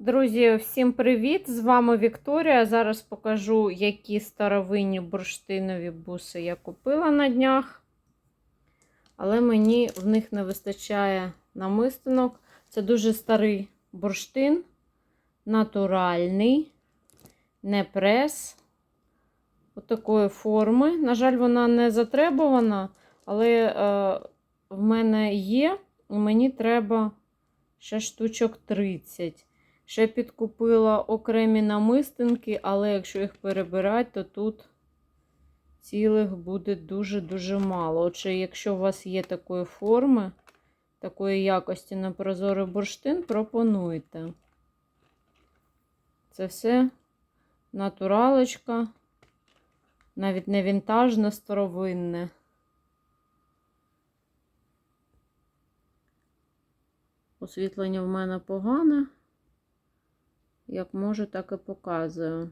Друзі, всім привіт! З вами Вікторія. Зараз покажу, які старовинні бурштинові буси я купила на днях. Але мені в них не вистачає намистинок. Це дуже старий бурштин, натуральний, не прес. Отакої форми. На жаль, вона не затребувана, але е, в мене є, і мені треба ще штучок 30. Ще підкупила окремі намистинки, але якщо їх перебирати, то тут цілих буде дуже-дуже мало. Отже, якщо у вас є такої форми, такої якості на прозорий бурштин, пропонуйте. Це все натуралочка, навіть не вінтажне, старовинне. Освітлення в мене погане. Як можу, так і показую.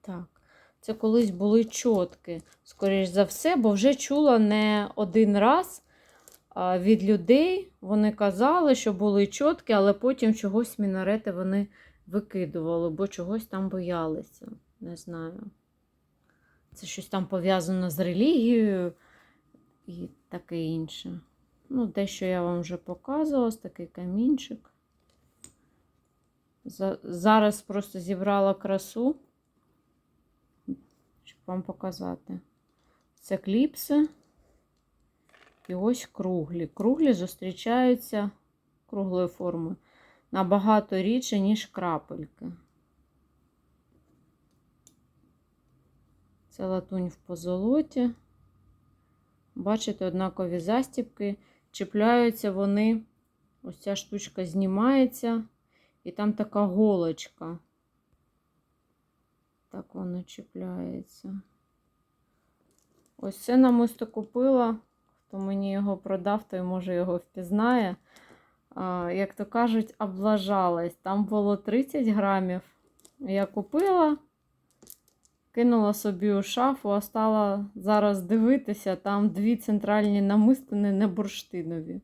Так, це колись були чотки, скоріш за все, бо вже чула не один раз від людей. Вони казали, що були чотки, але потім чогось мінарети вони викидували, бо чогось там боялися. Не знаю. Це щось там пов'язано з релігією і таке інше. Ну, дещо я вам вже показувала, такий камінчик. Зараз просто зібрала красу, щоб вам показати. Це кліпси і ось круглі. Круглі зустрічаються круглої форми набагато рідше, ніж крапельки. Це латунь в позолоті. Бачите, однакові застібки. Чіпляються вони, ось ця штучка знімається. І там така голочка. Так воно чіпляється. Ось це намисто купила. Хто мені його продав, той може його впізнає. Як то кажуть, облажалась. Там було 30 грамів. Я купила, кинула собі у шафу, а стала зараз дивитися, там дві центральні намистини не бурштинові.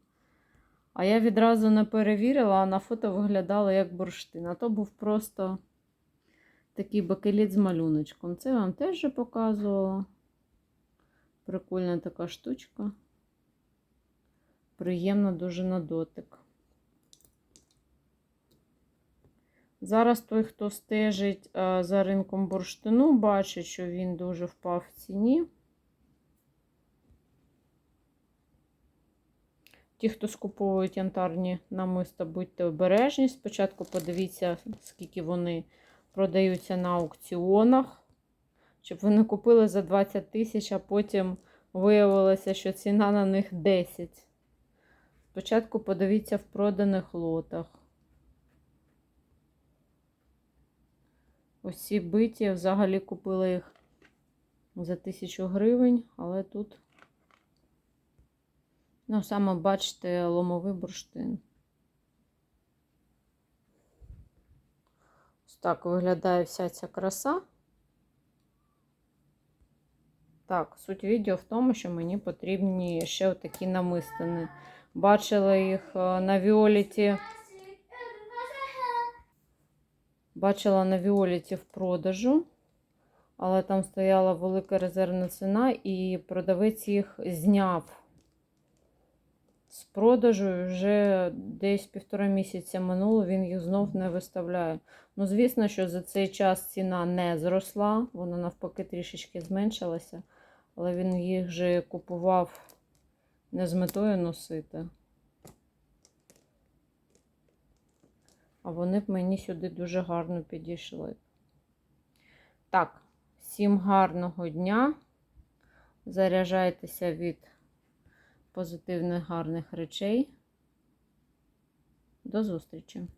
А я відразу не перевірила, а на фото виглядало як бурштин. А то був просто такий бакеліт з малюночком. Це вам теж показувала. Прикольна така штучка. Приємно дуже на дотик. Зараз той, хто стежить за ринком бурштину, бачить, що він дуже впав в ціні. Ті, хто скуповують янтарні намиста, будьте обережні. Спочатку подивіться, скільки вони продаються на аукціонах. Щоб ви не купили за 20 тисяч, а потім виявилося, що ціна на них 10. Спочатку подивіться в проданих лотах. Ось биті взагалі купили їх за 1000 гривень, але тут. Ну, саме бачите, ломовий бурштин. Ось так виглядає вся ця краса. Так, суть відео в тому, що мені потрібні ще отакі намистини. Бачила їх е, на Віоліті. Бачила на Віоліті в продажу, але там стояла велика резервна ціна, і продавець їх зняв з продажу вже десь півтора місяця минуло, він їх знов не виставляє. Ну, звісно, що за цей час ціна не зросла, вона навпаки трішечки зменшилася, але він їх вже купував не з метою носити. А вони б мені сюди дуже гарно підійшли. Так, всім гарного дня. Заряджайтеся від позитивних гарних речей. До зустрічі!